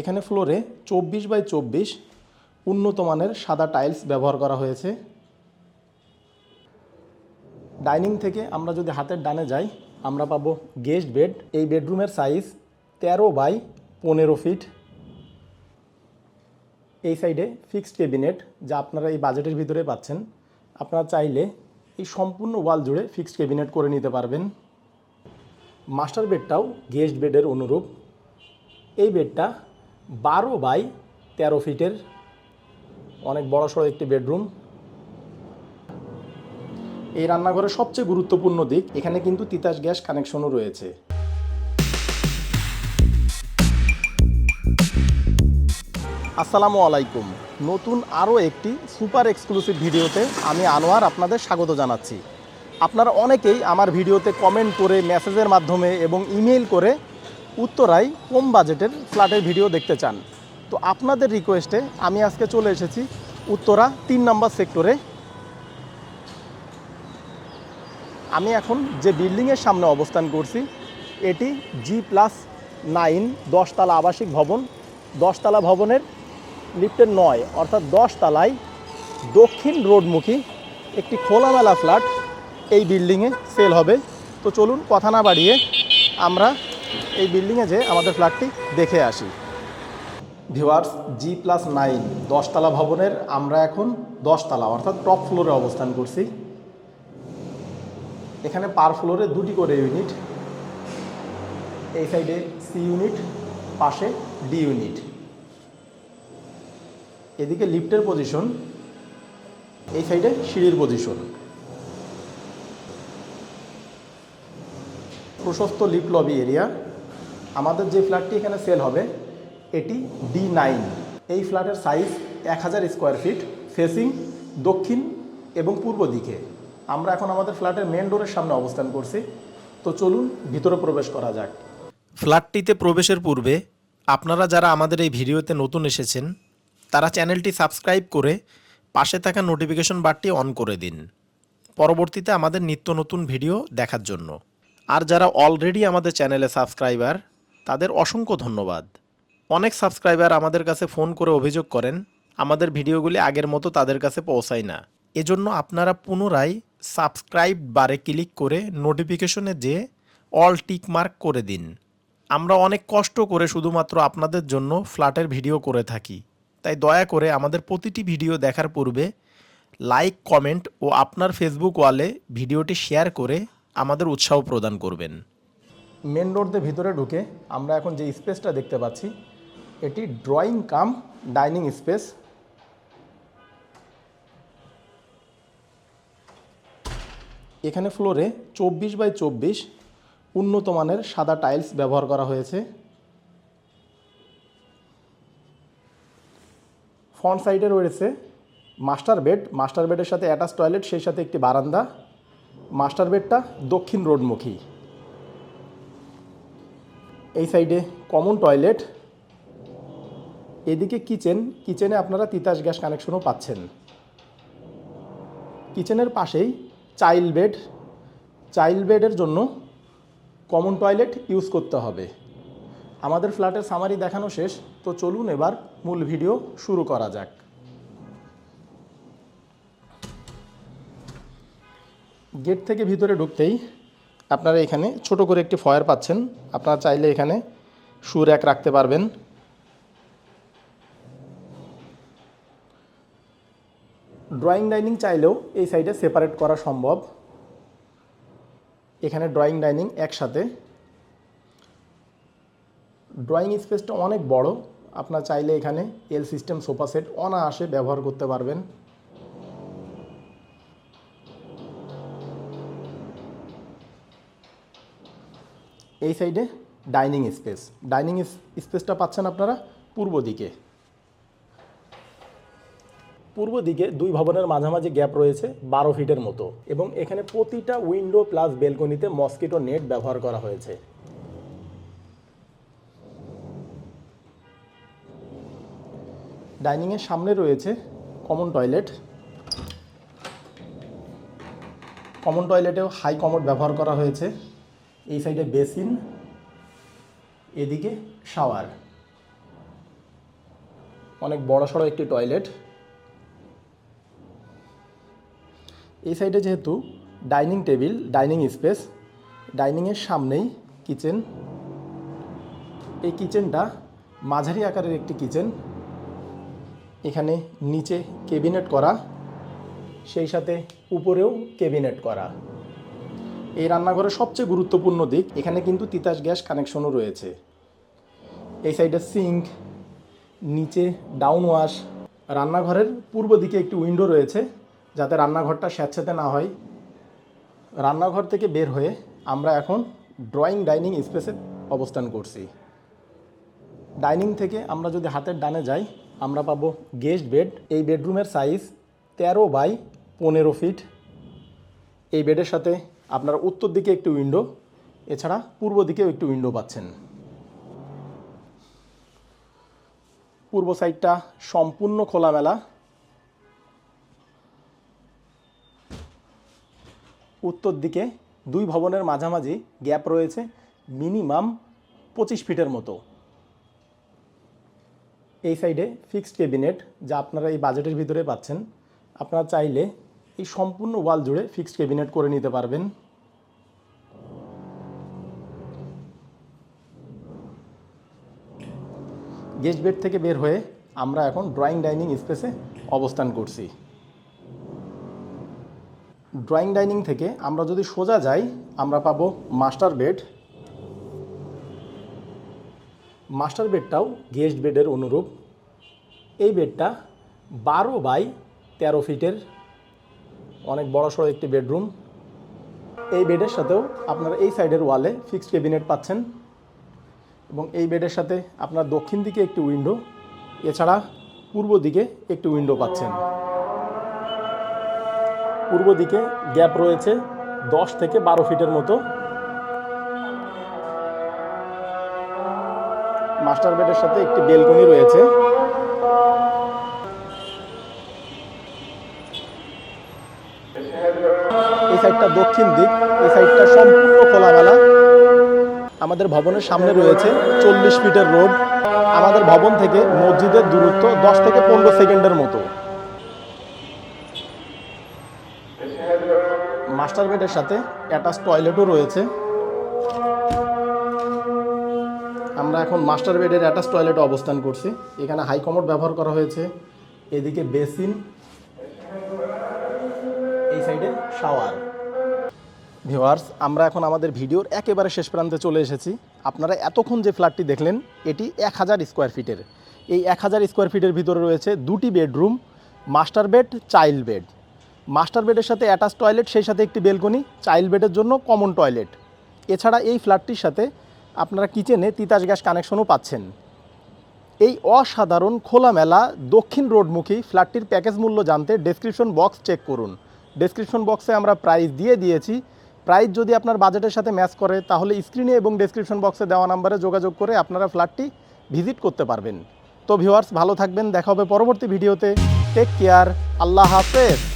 এখানে ফ্লোরে চব্বিশ বাই চব্বিশ উন্নত মানের সাদা টাইলস ব্যবহার করা হয়েছে। ডাইনিং থেকে আমরা যদি হাতের ডানে যাই, আমরা পাবো গেস্ট বেড এই বেডরুমের সাইজ তেরো বাই পনেরো ফিট এই সাইডে ফিক্সড ক্যাবিনেট যা আপনারা এই বাজেটের ভিতরে পাচ্ছেন। আপনারা চাইলে এই সম্পূর্ণ ওয়াল জুড়ে ফিক্সড ক্যাবিনেট করে নিতে পারবেন। মাস্টার বেডটাও গেস্ট বেডের অনুরূপ। এই বেডটা বারো বাই তেরো ফিটের অনেক বড় সড়ো একটি বেডরুম। এই রান্নাঘরের সবচেয়ে গুরুত্বপূর্ণ দিক, এখানে কিন্তু তিতাস গ্যাস কানেকশনও রয়েছে। আসসালামু আলাইকুম। নতুন আরও একটি সুপার এক্সক্লুসিভ ভিডিওতে আমি আনোয়ার আপনাদের স্বাগত জানাচ্ছি। আপনারা অনেকেই আমার ভিডিওতে কমেন্ট করে, মেসেজের মাধ্যমে এবং ইমেল করে উত্তরায় কম বাজেটের ফ্ল্যাটের ভিডিও দেখতে চান। তো আপনাদের রিকোয়েস্টে আমি আজকে চলে এসেছি উত্তরা তিন নম্বর সেক্টরে আমি এখন যে বিল্ডিংয়ের সামনে অবস্থান করছি, এটি জি প্লাস নাইন দশতলা আবাসিক ভবন। দশতলা ভবনের লিফটের নয়, অর্থাৎ দশতলায় দক্ষিণ রোডমুখী একটি খোলামেলা ফ্ল্যাট এই বিল্ডিংয়ে সেল হবে। তো চলুন কথা না বাড়িয়ে আমরা এই বিল্ডিংয়ে যে আমাদের ফ্ল্যাটটি দেখে আসি। ভিওয়ার্স জি প্লাস নাইন, দশতলা ভবনের আমরা এখন দশতলা, অর্থাৎ টপ ফ্লোরে অবস্থান করছি। এখানে পার ফ্লোরে দুটি করে ইউনিট, এই সাইডে সি ইউনিট, পাশে ডি ইউনিট। এদিকে লিফটের পজিশন, এই সাইডে সিঁড়ির পজিশন। প্রশস্ত লিফট লবি এরিয়া। আমাদের যে ফ্ল্যাটটি এখানে সেল হবে, এটি ডি নাইন এই ফ্ল্যাটের সাইজ এক হাজার স্কোয়ার ফিট ফেসিং দক্ষিণ এবং পূর্ব দিকে। আমরা এখন আমাদের ফ্ল্যাটের মেন ডোরের সামনে অবস্থান করছি। তো চলুন ভিতরে প্রবেশ করা যাক। ফ্ল্যাটটিতে প্রবেশের পূর্বে আপনারা যারা আমাদের এই ভিডিওতে নতুন এসেছেন, তারা চ্যানেলটি সাবস্ক্রাইব করে পাশে থাকা নোটিফিকেশন বারটি অন করে দিন। পরবর্তীতে আমাদের নিত্য নতুন ভিডিও দেখার জন্য। আর যারা অলরেডি আমাদের চ্যানেলে সাবস্ক্রাইবার তাদের অসংখ্য ধন্যবাদ। অনেক সাবস্ক্রাইবার আমাদের কাছে ফোন করে অভিযোগ করেন, আমাদের ভিডিওগুলি আগের মতো তাদের কাছে পৌঁছায় না। এজন্য আপনারা পুনরায় সাবস্ক্রাইব বারে ক্লিক করে নোটিফিকেশনে যে অল টিক মার্ক করে দিন। আমরা অনেক কষ্ট করে শুধুমাত্র আপনাদের জন্য ফ্ল্যাটের ভিডিও করে থাকি। তাই দয়া করে আমাদের প্রতিটি ভিডিও দেখার পূর্বে লাইক কমেন্ট ও আপনার ফেসবুক ওয়ালে ভিডিওটি শেয়ার করে আমাদের উৎসাহ প্রদান করবেন। মেন রোড দিয়ে ভিতরে ঢুকে আমরা এখন যে স্পেসটা দেখতে পাচ্ছি, এটি ড্রয়িং কাম ডাইনিং স্পেস এখানে ফ্লোরে চব্বিশ বাই চব্বিশ উন্নত মানের সাদা টাইলস ব্যবহার করা হয়েছে। ফ্রন্ট সাইডে রয়েছে মাস্টার বেড মাস্টার বেডের সাথে অ্যাটাচ টয়লেট সেই সাথে একটি বারান্দা। মাস্টার বেডটা দক্ষিণ রোডমুখী। এই সাইডে কমন টয়লেট। এদিকে কিচেন, কিচেনে আপনারা তিতাস গ্যাস কানেকশনও পাচ্ছেন। কিচেনের পাশেই চাইল্ড বেড। চাইল্ড বেডের জন্য কমন টয়লেট ইউজ করতে হবে। আমাদের ফ্ল্যাটের সামারি দেখানো শেষ, তো চলুন এবার মূল ভিডিও শুরু করা যাক। গেট থেকে ভিতরে ঢুকতেই আপনারা এখানে ছোট করে একটি ফয়ার পাচ্ছেন। আপনারা চাইলে এখানে শু র্যাক রাখতে পারবেন। ড্রয়িং ডাইনিং চাইলেও এই সাইডে সেপারেট করা সম্ভব। এখানে ড্রয়িং ডাইনিং একসাথে। ড্রয়িং স্পেসটা অনেক বড়। আপনার চাইলে এখানে এল সিস্টেম সোফা সেট অনায়াসে ব্যবহার করতে পারবেন। এই সাইডে ডাইনিং স্পেস। ডাইনিং স্পেসটা পাচ্ছেন আপনারা পূর্ব দিকে। পূর্ব দিকে দুই ভবনের মাঝামাঝি গ্যাপ রয়েছে বারো ফিটের মতো এবং এখানে প্রতিটা উইন্ডো প্লাস বেলকনিতে মস্কিটো নেট ব্যবহার করা হয়েছে। ডাইনিংয়ের সামনে রয়েছে কমন টয়লেট। কমন টয়লেটেও হাই কমোড ব্যবহার করা হয়েছে। এই সাইডে বেসিন, এদিকে শাওয়ার। অনেক বড় সড়ো একটি টয়লেট। এই সাইডে যেহেতু ডাইনিং টেবিল, ডাইনিং স্পেস, ডাইনিংয়ের সামনেই কিচেন। এই কিচেনটা মাঝারি আকারের একটি কিচেন। এখানে নিচে কেবিনেট করা, সেই সাথে উপরেও কেবিনেট করা। এই রান্নাঘরের সবচেয়ে গুরুত্বপূর্ণ দিক, এখানে কিন্তু তিতাস গ্যাস কানেকশনও রয়েছে। এই সাইডে সিঙ্ক, নিচে ডাউন ওয়াশ। রান্নাঘরের পূর্ব দিকে একটি উইন্ডো রয়েছে, যাতে রান্নাঘরটা স্যাঁতস্যাঁতে না হয়। রান্নাঘর থেকে বের হয়ে আমরা এখন ড্রয়িং ডাইনিং স্পেসে অবস্থান করছি। ডাইনিং থেকে আমরা যদি হাতের ডানে যাই, আমরা পাবো গেস্ট বেড। এই বেডরুমের সাইজ তেরো বাই পনেরো ফিট। এই বেডের সাথে আপনারা উত্তর দিকে একটি উইন্ডো এছাড়া পূর্ব দিকেও একটি উইন্ডো পাচ্ছেন। পূর্ব সাইডটা সম্পূর্ণ খোলামেলা। উত্তর দিকে দুই ভবনের মাঝামাঝি গ্যাপ রয়েছে মিনিমাম পঁচিশ ফিটের মতো। এই সাইডে ফিক্সড ক্যাবিনেট যা আপনারা এই বাজেটের ভিতরে পাচ্ছেন। আপনারা চাইলে এই সম্পূর্ণ ওয়াল জুড়ে ফিক্সড ক্যাবিনেট করে নিতে পারবেন। গেস্ট বেড থেকে বের হয়ে আমরা এখন ড্রয়িং ডাইনিং স্পেসে অবস্থান করছি। ড্রয়িং ডাইনিং থেকে আমরা যদি সোজা যাই, আমরা পাবো মাস্টার বেড মাস্টার বেডটাও গেস্ট বেডের অনুরূপ। এই বেডটা বারো বাই তেরো ফিটের অনেক বড় সড়ো একটি বেডরুম। এই বেডের সাথেও আপনারা এই সাইডের ওয়ালে ফিক্সড ক্যাবিনেট পাচ্ছেন এবং এই বেডের সাথে আপনার দক্ষিণ দিকে একটি উইন্ডো, এছাড়া পূর্ব দিকে একটি উইন্ডো পাচ্ছেন। পূর্ব দিকে গ্যাপ রয়েছে দশ থেকে বারো ফিটের মতো। মাস্টার বেডের সাথে একটি বেলকনি রয়েছে। সাইডটা দক্ষিণ দিক, এই সাইডটা সম্পূর্ণ খোলামেলা। আমাদের ভবনের সামনে রয়েছে চল্লিশ ফিটের রোড। আমাদের ভবন থেকে মসজিদের দূরত্ব দশ থেকে পনেরো সেকেন্ডের মতো। মাস্টার বেডের সাথে অ্যাটাচ টয়লেটও রয়েছে। আমরা এখন মাস্টার বেডের অ্যাটাচ টয়লেটে অবস্থান করছি। এখানে হাই কমোড ব্যবহার করা হয়েছে। এদিকে বেসিন। এই সাইডে শাওয়ার। ভিওয়ার্স আমরা এখন আমাদের ভিডিওর একেবারে শেষ প্রান্তে চলে এসেছি। আপনারা এতক্ষণ যে ফ্ল্যাটটি দেখলেন, এটি এক হাজার স্কোয়ার ফিটের। এই এক হাজার স্কোয়ার ফিটের ভিতরে রয়েছে দুটি bedroom, master bed, child bed. Master বেডের সাথে অ্যাটাচ টয়লেট, সেই সাথে একটি বেলকনি, চাইল্ড বেডের জন্য কমন টয়লেট। এছাড়া এই ফ্ল্যাটটির সাথে আপনারা কিচেনে তিতাস গ্যাস কানেকশনও পাচ্ছেন। এই অসাধারণ খোলামেলা দক্ষিণ রোডমুখী ফ্ল্যাটটির প্যাকেজ মূল্য জানতে ডেসক্রিপশন বক্স চেক করুন। ডেসক্রিপশন বক্সে আমরা প্রাইস দিয়ে দিয়েছি প্রাইস যদি আপনার বাজেটের সাথে ম্যাচ করে, তাহলে স্ক্রিনে এবং ডেসক্রিপশন বক্সে দেওয়া নাম্বারে যোগাযোগ করে আপনারা ফ্ল্যাটটি ভিজিট করতে পারবেন। তো ভিউয়ার্স ভালো থাকবেন, দেখা হবে পরবর্তী ভিডিওতে। টেক কেয়ার আল্লাহ হাফেজ।